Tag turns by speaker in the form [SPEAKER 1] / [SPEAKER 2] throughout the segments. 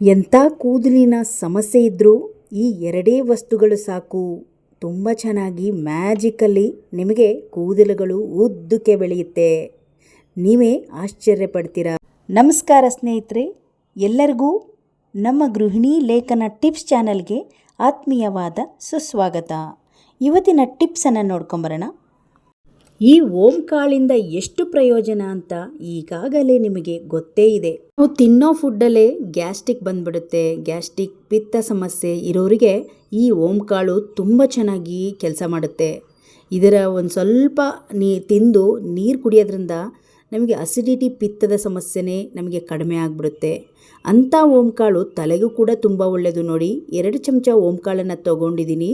[SPEAKER 1] ಎಂಥ ಕೂದಲಿನ ಸಮಸ್ಯೆ ಇದ್ದರೂ ಈ ಎರಡೇ ವಸ್ತುಗಳು ಸಾಕು. ತುಂಬ ಚೆನ್ನಾಗಿ ಮ್ಯಾಜಿಕಲ್ಲಿ ನಿಮಗೆ ಕೂದಲುಗಳು ಉದ್ದಕ್ಕೆ ಬೆಳೆಯುತ್ತೆ. ನೀವೇ ಆಶ್ಚರ್ಯ ಪಡ್ತೀರಾ? ನಮಸ್ಕಾರ ಸ್ನೇಹಿತರೆ, ಎಲ್ಲರಿಗೂ ನಮ್ಮ ಗೃಹಿಣಿ ಲೇಖನ ಟಿಪ್ಸ್ ಚಾನಲ್ಗೆ ಆತ್ಮೀಯವಾದ ಸುಸ್ವಾಗತ. ಇವತ್ತಿನ ಟಿಪ್ಸನ್ನು ನೋಡ್ಕೊಂಬರೋಣ. ಈ ಓಂ ಕಾಳಿಂದ ಎಷ್ಟು ಪ್ರಯೋಜನ ಅಂತ ಈಗಾಗಲೇ ನಿಮಗೆ ಗೊತ್ತೇ ಇದೆ. ನಾವು ತಿನ್ನೋ ಫುಡ್ಡಲ್ಲೇ ಗ್ಯಾಸ್ಟ್ರಿಕ್ ಬಂದ್ಬಿಡುತ್ತೆ. ಗ್ಯಾಸ್ಟ್ರಿಕ್ ಪಿತ್ತ ಸಮಸ್ಯೆ ಇರೋರಿಗೆ ಈ ಓಂ ಕಾಳು ತುಂಬ ಚೆನ್ನಾಗಿ ಕೆಲಸ ಮಾಡುತ್ತೆ. ಇದರ ಒಂದು ಸ್ವಲ್ಪ ನೀ ತಿಂದು ನೀರು ಕುಡಿಯೋದ್ರಿಂದ ನಮಗೆ ಅಸಿಡಿಟಿ ಪಿತ್ತದ ಸಮಸ್ಯೆನೇ ನಮಗೆ ಕಡಿಮೆ ಆಗಿಬಿಡುತ್ತೆ. ಅಂಥ ಓಂಕಾಳು ತಲೆಗೂ ಕೂಡ ತುಂಬ ಒಳ್ಳೆಯದು ನೋಡಿ. ಎರಡು ಚಮಚ ಓಂಕಾಳನ್ನು ತೊಗೊಂಡಿದ್ದೀನಿ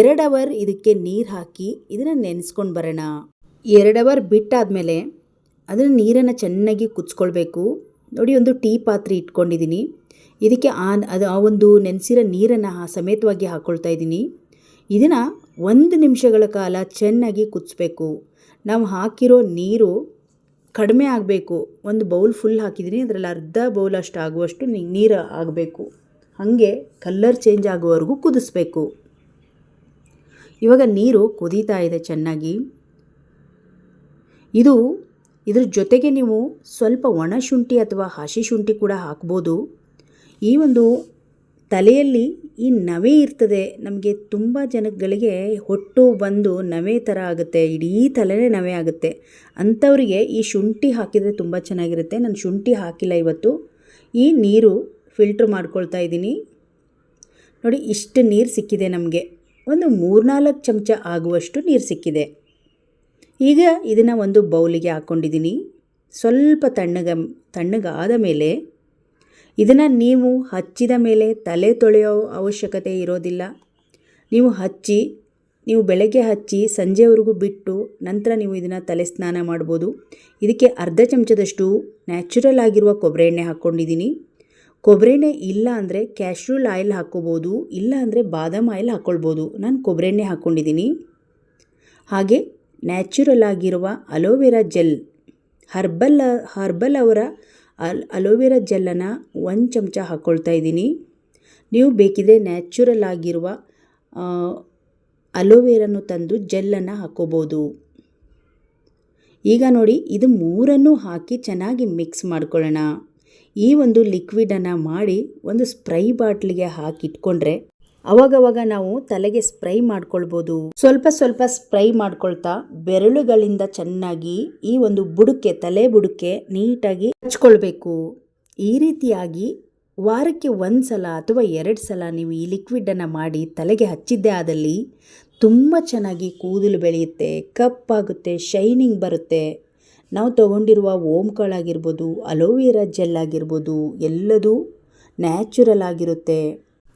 [SPEAKER 1] ಎರಡು ಅವರ್ ಇದಕ್ಕೆ ನೀರು ಹಾಕಿ ಇದನ್ನು ನೆನೆಸ್ಕೊಂಡು ಬರೋಣ. ಎರಡು ಅವರ್ ಬಿಟ್ಟಾದಮೇಲೆ ಅದನ್ನು ನೀರನ್ನು ಚೆನ್ನಾಗಿ ಕುದಿಸ್ಕೊಳ್ಬೇಕು. ನೋಡಿ, ಒಂದು ಟೀ ಪಾತ್ರೆ ಇಟ್ಕೊಂಡಿದ್ದೀನಿ. ಇದಕ್ಕೆ ಆ, ಅದು ಆ ಒಂದು ನೆನೆಸಿರೋ ನೀರನ್ನು ಸಮೇತವಾಗಿ ಹಾಕ್ಕೊಳ್ತಾ ಇದ್ದೀನಿ. ಇದನ್ನು ಒಂದು ನಿಮಿಷಗಳ ಕಾಲ ಚೆನ್ನಾಗಿ ಕುದಿಸ್ಬೇಕು. ನಾವು ಹಾಕಿರೋ ನೀರು ಕಡಿಮೆ ಆಗಬೇಕು. ಒಂದು ಬೌಲ್ ಫುಲ್ ಹಾಕಿದ್ದೀನಿ. ಅದರಲ್ಲಿ ಅರ್ಧ ಬೌಲ್ ಅಷ್ಟು ಆಗುವಷ್ಟು ನೀರು ಆಗಬೇಕು. ಹಾಗೆ ಕಲ್ಲರ್ ಚೇಂಜ್ ಆಗುವವರೆಗೂ ಕುದಿಸ್ಬೇಕು. ಇವಾಗ ನೀರು ಕುದೀತಾ ಇದೆ ಚೆನ್ನಾಗಿ. ಇದು ಇದ್ರ ಜೊತೆಗೆ ನೀವು ಸ್ವಲ್ಪ ಒಣ ಶುಂಠಿ ಅಥವಾ ಹಸಿ ಶುಂಠಿ ಕೂಡ ಹಾಕ್ಬೋದು. ಈ ಒಂದು ತಲೆಯಲ್ಲಿ ಈ ನವೆ ಇರ್ತದೆ. ನಮಗೆ ತುಂಬ ಜನಗಳಿಗೆ ಹೊಟ್ಟು ಬಂದು ನವೆ ಥರ ಆಗುತ್ತೆ. ಇಡೀ ತಲೆನೇ ನವೆ ಆಗುತ್ತೆ. ಅಂಥವರಿಗೆ ಈ ಶುಂಠಿ ಹಾಕಿದರೆ ತುಂಬ ಚೆನ್ನಾಗಿರುತ್ತೆ. ನಾನು ಶುಂಠಿ ಹಾಕಿಲ್ಲ ಇವತ್ತು. ಈ ನೀರು ಫಿಲ್ಟ್ರ್ ಮಾಡ್ಕೊಳ್ತಾ ಇದ್ದೀನಿ. ನೋಡಿ, ಇಷ್ಟು ನೀರು ಸಿಕ್ಕಿದೆ ನಮಗೆ. ಒಂದು ಮೂರ್ನಾಲ್ಕು ಚಮಚ ಆಗುವಷ್ಟು ನೀರು ಸಿಕ್ಕಿದೆ. ಈಗ ಇದನ್ನು ಒಂದು ಬೌಲಿಗೆ ಹಾಕ್ಕೊಂಡಿದ್ದೀನಿ ಸ್ವಲ್ಪ ತಣ್ಣಗ, ತಣ್ಣಗಾದ ಮೇಲೆ ಇದನ್ನು ನೀವು ಹಚ್ಚಿದ ಮೇಲೆ ತಲೆ ತೊಳೆಯೋ ಅವಶ್ಯಕತೆ ಇರೋದಿಲ್ಲ. ನೀವು ಹಚ್ಚಿ, ನೀವು ಬೆಳಗ್ಗೆ ಹಚ್ಚಿ ಸಂಜೆವರೆಗೂ ಬಿಟ್ಟು ನಂತರ ನೀವು ಇದನ್ನು ತಲೆ ಸ್ನಾನ ಮಾಡ್ಬೋದು. ಇದಕ್ಕೆ ಅರ್ಧ ಚಮಚದಷ್ಟು ನ್ಯಾಚುರಲ್ ಆಗಿರುವ ಕೊಬ್ಬರಿ ಎಣ್ಣೆ ಹಾಕ್ಕೊಂಡಿದ್ದೀನಿ ಕೊಬ್ಬರಿ ಎಣ್ಣೆ ಇಲ್ಲ ಅಂದರೆ ಕ್ಯಾಶ್ಯೂಲ್ ಆಯಿಲ್ ಹಾಕ್ಕೋಬೋದು, ಇಲ್ಲ ಅಂದರೆ ಬಾದಾಮ್ ಆಯಿಲ್ ಹಾಕ್ಕೊಳ್ಬೋದು. ನಾನು ಕೊಬ್ಬರಿ ಎಣ್ಣೆ ಹಾಕ್ಕೊಂಡಿದ್ದೀನಿ ಹಾಗೆ ನ್ಯಾಚುರಲ್ ಆಗಿರುವ ಅಲೋವೆರಾ ಜೆಲ್. ಹರ್ಬಲ್ ಹರ್ಬಲ್ ಅವರ ಅಲ್, ಅಲೋವೆರಾ ಜೆಲ್ಲನ್ನು ಒಂದು ಚಮಚ ಹಾಕ್ಕೊಳ್ತಾ ಇದ್ದೀನಿ. ನೀವು ಬೇಕಿದ್ರೆ ನ್ಯಾಚುರಲ್ ಆಗಿರುವ ಅಲೋವೆರನ್ನು ತಂದು ಜೆಲ್ಲನ್ನು ಹಾಕ್ಕೋಬೋದು ಈಗ ನೋಡಿ, ಇದು ಮೂರನ್ನು ಹಾಕಿ ಚೆನ್ನಾಗಿ ಮಿಕ್ಸ್ ಮಾಡ್ಕೊಳ್ಳೋಣ. ಈ ಒಂದು ಲಿಕ್ವಿಡನ್ನು ಮಾಡಿ ಒಂದು ಸ್ಪ್ರೈ ಬಾಟ್ಲಿಗೆ ಹಾಕಿ ಇಟ್ಕೊಂಡ್ರೆ ಅವಾಗವಾಗ ನಾವು ತಲೆಗೆ ಸ್ಪ್ರೈ ಮಾಡ್ಕೊಳ್ಬೋದು. ಸ್ವಲ್ಪ ಸ್ವಲ್ಪ ಸ್ಪ್ರೈ ಮಾಡ್ಕೊಳ್ತಾ ಬೆರಳುಗಳಿಂದ ಚೆನ್ನಾಗಿ ಈ ಒಂದು ಬುಡಕ್ಕೆ ತಲೆ ಬುಡಕ್ಕೆ ನೀಟಾಗಿ ಹಚ್ಕೊಳ್ಬೇಕು. ಈ ರೀತಿಯಾಗಿ ವಾರಕ್ಕೆ ಒಂದು ಸಲ ಅಥವಾ ಎರಡು ಸಲ ನೀವು ಈ ಲಿಕ್ವಿಡನ್ನು ಮಾಡಿ ತಲೆಗೆ ಹಚ್ಚಿದ್ದೆ ಆದಲ್ಲಿ ತುಂಬ ಚೆನ್ನಾಗಿ ಕೂದಲು ಬೆಳೆಯುತ್ತೆ ಕಪ್ಪಾಗುತ್ತೆ ಶೈನಿಂಗ್ ಬರುತ್ತೆ. ನಾವು ತಗೊಂಡಿರುವ ಓಮ್ಗಳಾಗಿರ್ಬೋದು ಅಲೋವೆರಾ ಜೆಲ್ ಆಗಿರ್ಬೋದು, ಎಲ್ಲದೂ ನ್ಯಾಚುರಲ್ ಆಗಿರುತ್ತೆ.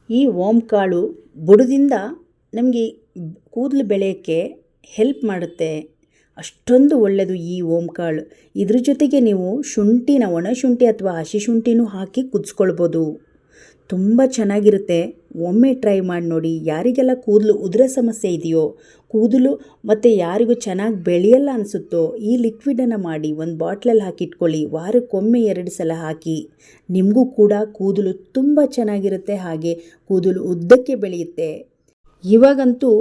[SPEAKER 1] ಈ ಓಂಕಾಳು ಬುಡದಿಂದ ನಮಗೆ ಕೂದಲು ಬೆಳೆಯೋಕ್ಕೆ ಹೆಲ್ಪ್ ಮಾಡುತ್ತೆ. ಅಷ್ಟೊಂದು ಒಳ್ಳೆಯದು ಈ ಓಂಕಾಳು ಇದ್ರ ಜೊತೆಗೆ ನೀವು ಶುಂಠಿನ ಒಣ ಶುಂಠಿ ಅಥವಾ ಹಸಿ ಶುಂಠಿನೂ ಹಾಕಿ ಕುದಿಸ್ಕೊಳ್ಬೋದು. ತುಂಬ ಚೆನ್ನಾಗಿರುತ್ತೆ. ಒಮ್ಮೆ ಟ್ರೈ ಮಾಡಿ ನೋಡಿ, ಯಾರಿಗೆಲ್ಲ ಕೂದಲು ಉದುರ ಸಮಸ್ಯೆ ಇದೆಯೋ, ಕೂದಲು ಮತ್ತು ಯಾರಿಗೂ ಚೆನ್ನಾಗಿ ಬೆಳೆಯಲ್ಲ ಅನಿಸುತ್ತೋ, ಈ ಲಿಕ್ವಿಡನ್ನು ಮಾಡಿ ಒಂದು ಬಾಟ್ಲಲ್ಲಿ ಹಾಕಿಟ್ಕೊಳ್ಳಿ, ವಾರಕ್ಕೊಮ್ಮೆ ಎರಡು ಸಲ ಹಾಕಿ. ನಿಮಗೂ ಕೂಡ ಕೂದಲು ತುಂಬ ಚೆನ್ನಾಗಿರುತ್ತೆ, ಹಾಗೆ ಕೂದಲು ಉದ್ದಕ್ಕೆ ಬೆಳೆಯುತ್ತೆ. ಇವಾಗಂತೂ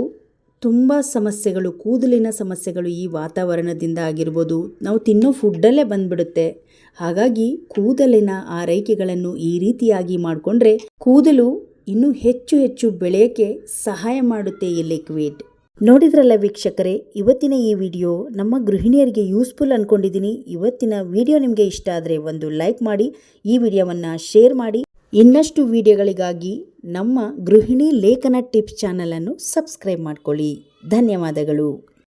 [SPEAKER 1] ತುಂಬ ಸಮಸ್ಯೆಗಳು, ಕೂದಲಿನ ಸಮಸ್ಯೆಗಳು ಈ ವಾತಾವರಣದಿಂದ ಆಗಿರ್ಬೋದು. ನಾವು ತಿನ್ನೋ ಫುಡ್ಡಲ್ಲೇ ಬಂದ್ಬಿಡುತ್ತೆ. ಹಾಗಾಗಿ ಕೂದಲಿನ ಆರೈಕೆಗಳನ್ನು ಈ ರೀತಿಯಾಗಿ ಮಾಡಿಕೊಂಡ್ರೆ ಕೂದಲು ಇನ್ನೂ ಹೆಚ್ಚು ಹೆಚ್ಚು ಬೆಳೆಯೋಕ್ಕೆ ಸಹಾಯ ಮಾಡುತ್ತೆ ಈ ಲಿಕ್ವಿಡ್ ನೋಡಿದ್ರಲ್ಲ ವೀಕ್ಷಕರೇ, ಇವತ್ತಿನ ಈ ವಿಡಿಯೋ ನಮ್ಮ ಗೃಹಿಣಿಯರಿಗೆ ಯೂಸ್ಫುಲ್ ಅಂದ್ಕೊಂಡಿದ್ದೀನಿ ಇವತ್ತಿನ ವಿಡಿಯೋ ನಿಮಗೆ ಇಷ್ಟ ಆದರೆ ಒಂದು ಲೈಕ್ ಮಾಡಿ, ಈ ವಿಡಿಯೋವನ್ನು ಶೇರ್ ಮಾಡಿ. ಇನ್ನಷ್ಟು ವಿಡಿಯೋಗಳಿಗಾಗಿ ನಮ್ಮ ಗೃಹಿಣಿ ಲೇಖನ ಟಿಪ್ಸ್ ಚಾನಲನ್ನು ಸಬ್ಸ್ಕ್ರೈಬ್ ಮಾಡ್ಕೊಳ್ಳಿ. ಧನ್ಯವಾದಗಳು.